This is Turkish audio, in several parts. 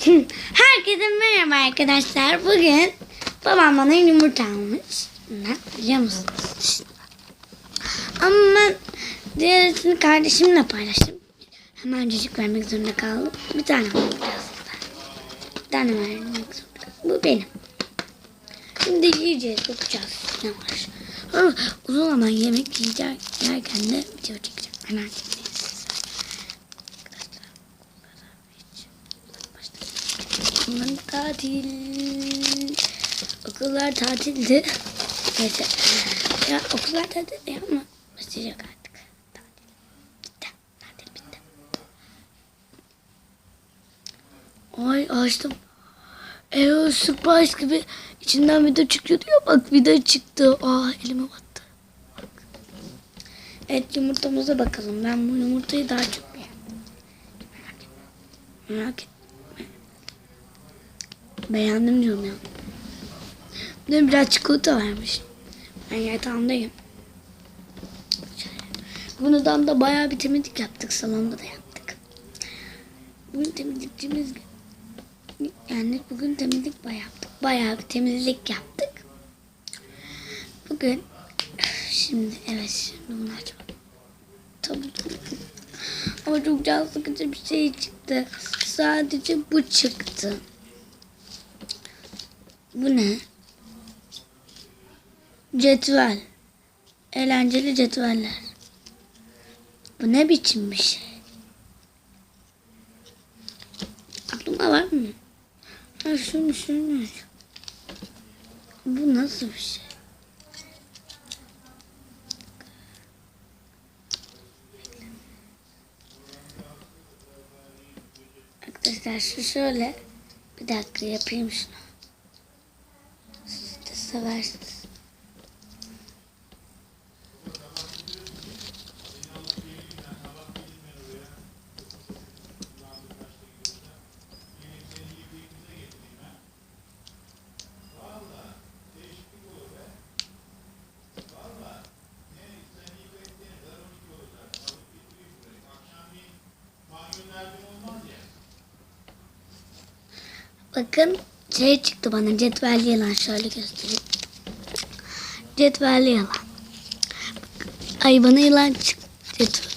Herkese merhaba arkadaşlar. Bugün babam bana yumurta almış. Ne biliyor musunuz? Ama ben diğerini kardeşimle paylaştım. Hemen cücük vermek zorunda kaldım. Bir tane burada aslında. Bir tane vermek zorunda kaldım. Bu benim. Şimdi yiyeceğiz, bakacağız ne var. Uzun zaman yemek yiyeceğim, yerken de video çekeceğim. Etmeyin Aman tatil. Okullar tatildi. Neyse. Ya okullar tatildi ama başlayacak artık. Tatil. Bitti. Tatil bitti. Ay açtım. Evo surprise gibi içinden video çıkıyordu ya bak video çıktı. Aa elime battı. Bak. Evet yumurtamıza bakalım. Ben bu yumurtayı daha çok beğendim. Merak etme. Merak etme. Beğendim diyorum ya. Bir de biraz çikolata vermiş. Ben yatağımdayım. Bugün odamda bayağı bir temizlik yaptık. Salonda da yaptık. Bugün temizlikçimiz yani bugün temizlik bayağı yaptık. Bayağı bir temizlik yaptık. Bugün şimdi evet şimdi bunu açalım. Tabii Ama çok can sıkıcı bir şey çıktı. Sadece bu çıktı. Bu ne? Cetvel. Eğlenceli cetveller. Bu ne biçim bir şey? Aklımda var mı? Ha şunu şunu. Bu nasıl bir şey? Arkadaşlar şu şöyle. Bir dakika yapayım şunu. Seversiniz. Bakın şey çıktı bana cetvelli yılan şöyle göstereyim. Cetvelli yılan. Ay bana yılan çıktı. Cetvel.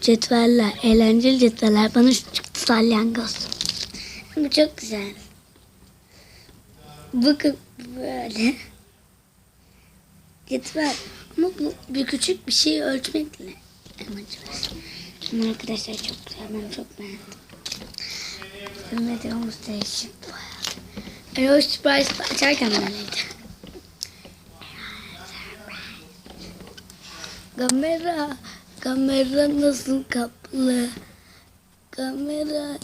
Cetveller, eğlenceli cetveller. Bana şu çıktı salyangoz. Bu çok güzel. Bakın böyle. Cetvel. Ama bu bir küçük bir şey ölçmekle amacı var. Ama arkadaşlar çok güzel. Ben çok beğendim. Videomuz değişik bayağı. Euro Surprise açarken böyleydi. Kamera, kamera nasıl kaplı? Kamera